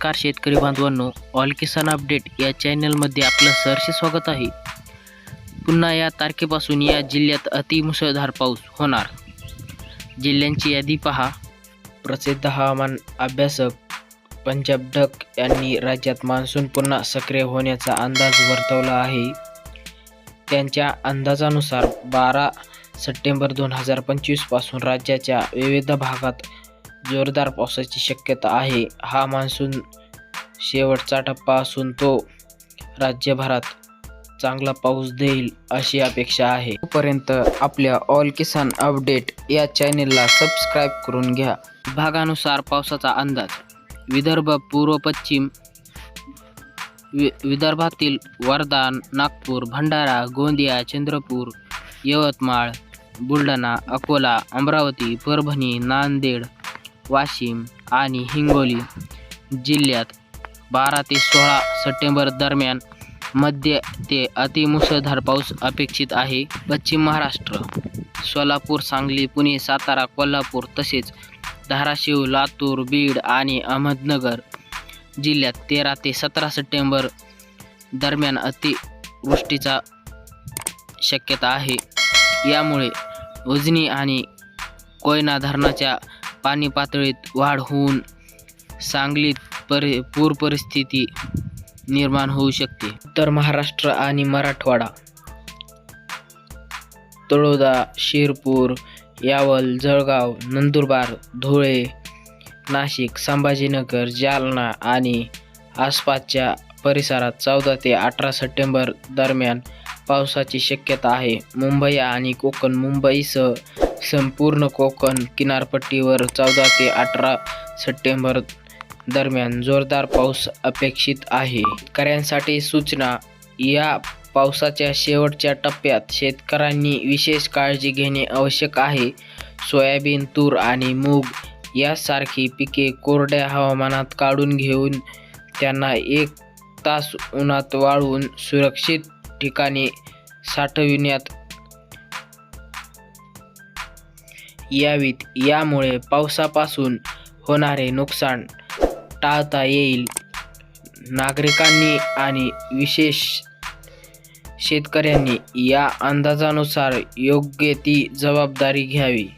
नमस्कार शेतकरी बांधवांनो ऑल किसान अपडेट या चॅनलमध्ये आपलं सहर्ष स्वागत आहे. पुन्हा या तारखेपासून या जिल्ह्यात अतिमुसळधार पाऊस होणार. जिल्ह्यांची यादी पहा. प्रसिद्ध हवामान अभ्यासक पंजाब डक यांनी राज्यात मान्सून पुन्हा सक्रिय होण्याचा अंदाज वर्तवला आहे. त्यांच्या अंदाजानुसार बारा सप्टेंबर दोन हजार पंचवीसपासून राज्याच्या विविध भागात जोरदार पावसाची शक्यता आहे. हा मान्सून शेवटचा टप्पा असून तो राज्यभरात चांगला पाऊस देईल अशी अपेक्षा आहे. तोपर्यंत आपल्या ऑल किसान अपडेट या चॅनेलला सबस्क्राईब करून घ्या. भागानुसार पावसाचा अंदाज विदर्भ पूर्व पश्चिम वि विदर्भातील वर्धा नागपूर भंडारा गोंदिया चंद्रपूर यवतमाळ बुलढाणा अकोला अमरावती परभणी नांदेड वाशिम आणि हिंगोली जिल्ह्यात बारा ते सोळा सप्टेंबर दरम्यान मध्य ते अतिमुसळधार पाऊस अपेक्षित आहे. पश्चिम महाराष्ट्र सोलापूर सांगली पुणे सातारा कोल्हापूर तसेच धाराशिव लातूर बीड आणि अहमदनगर जिल्ह्यात तेरा ते सतरा सप्टेंबर दरम्यान अतिवृष्टीचा शक्यता आहे. यामुळे उजनी आणि कोयना धरणाच्या पाणी पातळीत वाढ होऊन सांगलीत परि पूर परिस्थिती निर्माण होऊ शकते. उत्तर महाराष्ट्र आणि मराठवाडा. तळोदा शिरपूर यावल जळगाव नंदुरबार धुळे नाशिक संभाजीनगर जालना आणि आसपासच्या परिसरात चौदा ते अठरा सप्टेंबर दरम्यान पावसाची शक्यता आहे. मुंबई आणि कोकण मुंबईसह संपूर्ण कोकण किनारपट्टीवर चौदा ते अठरा सप्टेंबर दरम्यान जोरदार पाऊस अपेक्षित आहे. शेतकऱ्यांसाठी सूचना या पावसाच्या शेवटच्या टप्प्यात शेतकऱ्यांनी विशेष काळजी घेणे आवश्यक आहे. सोयाबीन तूर आणि मूग यासारखी पिके कोरड्या हवामानात काढून घेऊन त्यांना एक तास उन्हात वाळवून सुरक्षित ठिकाणी साठविण्यात यावीत. यामुळे पावसापासून होणारे नुकसान टाळता येईल. नागरिकांनी आणि विशेष शेतकऱ्यांनी या अंदाजानुसार योग्य ती जबाबदारी घ्यावी.